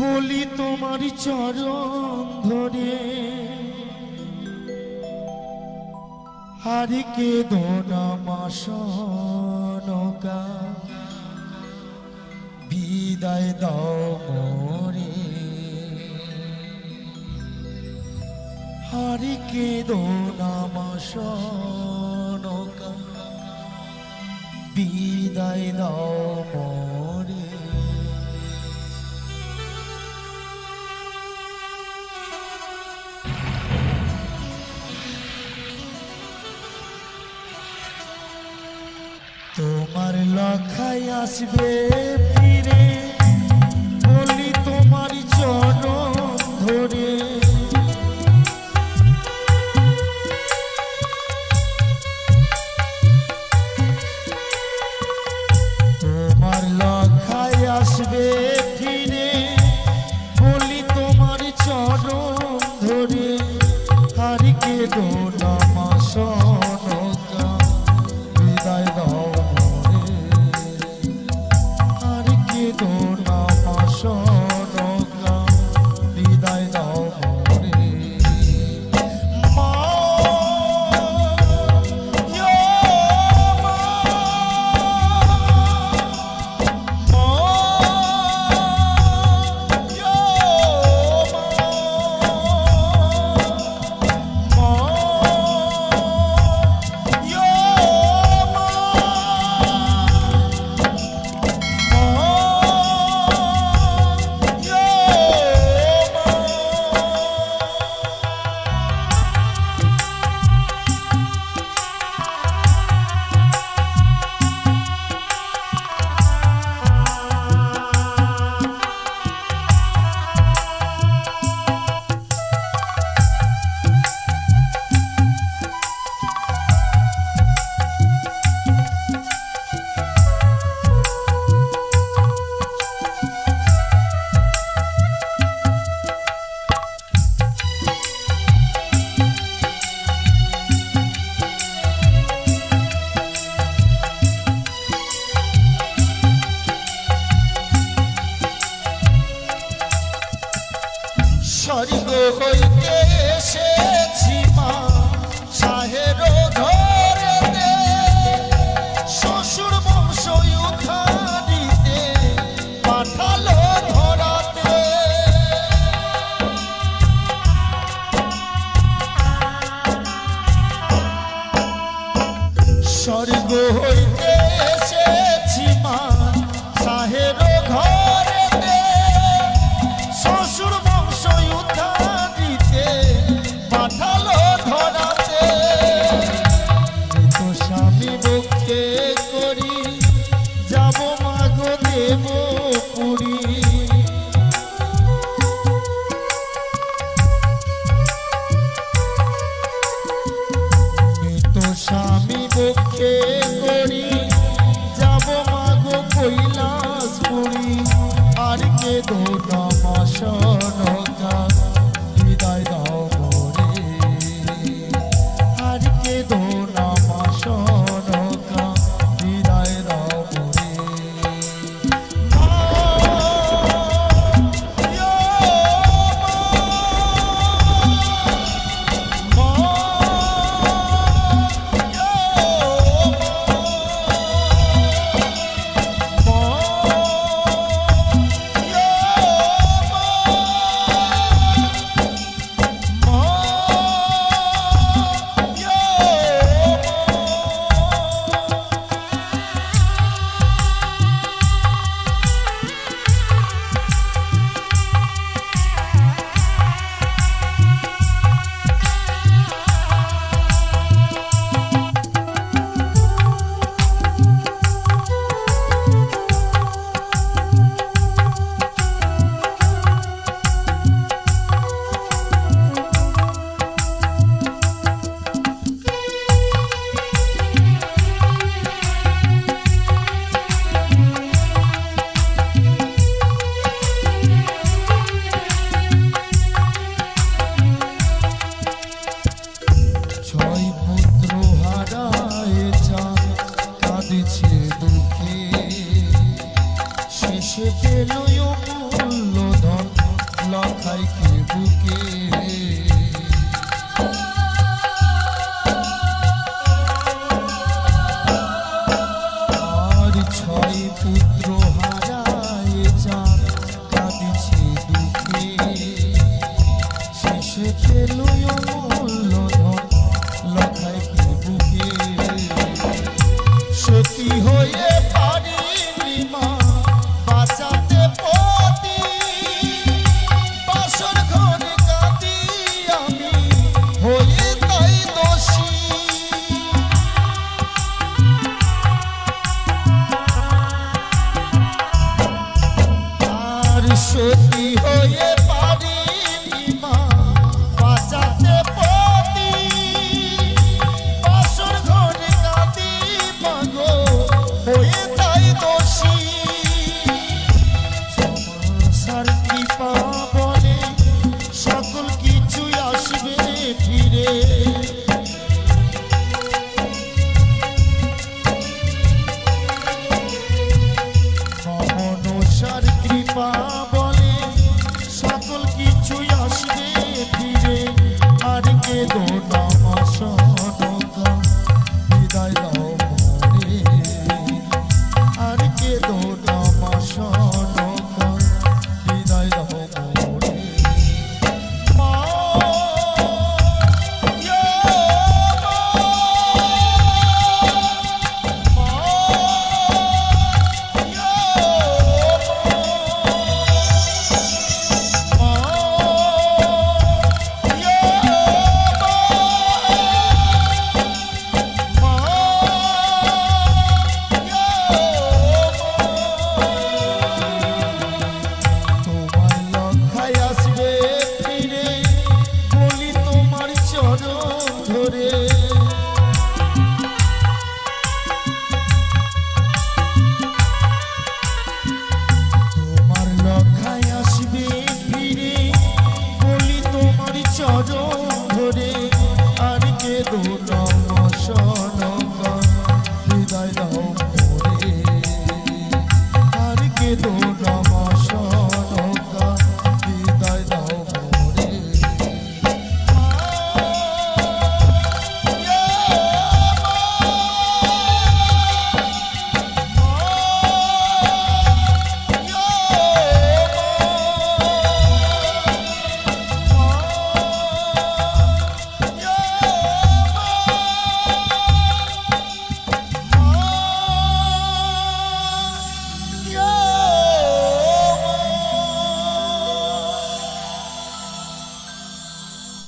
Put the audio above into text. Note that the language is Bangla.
বলি তোমার চরণ ধরে। হারিকে ধোনা মাসনকা বিদায় দাও মরে। হারিকে ধোনা মাসনকা বিদায় দাও venha se. স্বর্গ হইতে এসে শোনো। ভাইকে বুকে আর ছয় পুত্র হারায় চাঁদ কাঁদিছে দুঃখে শেষে পেল ভরে।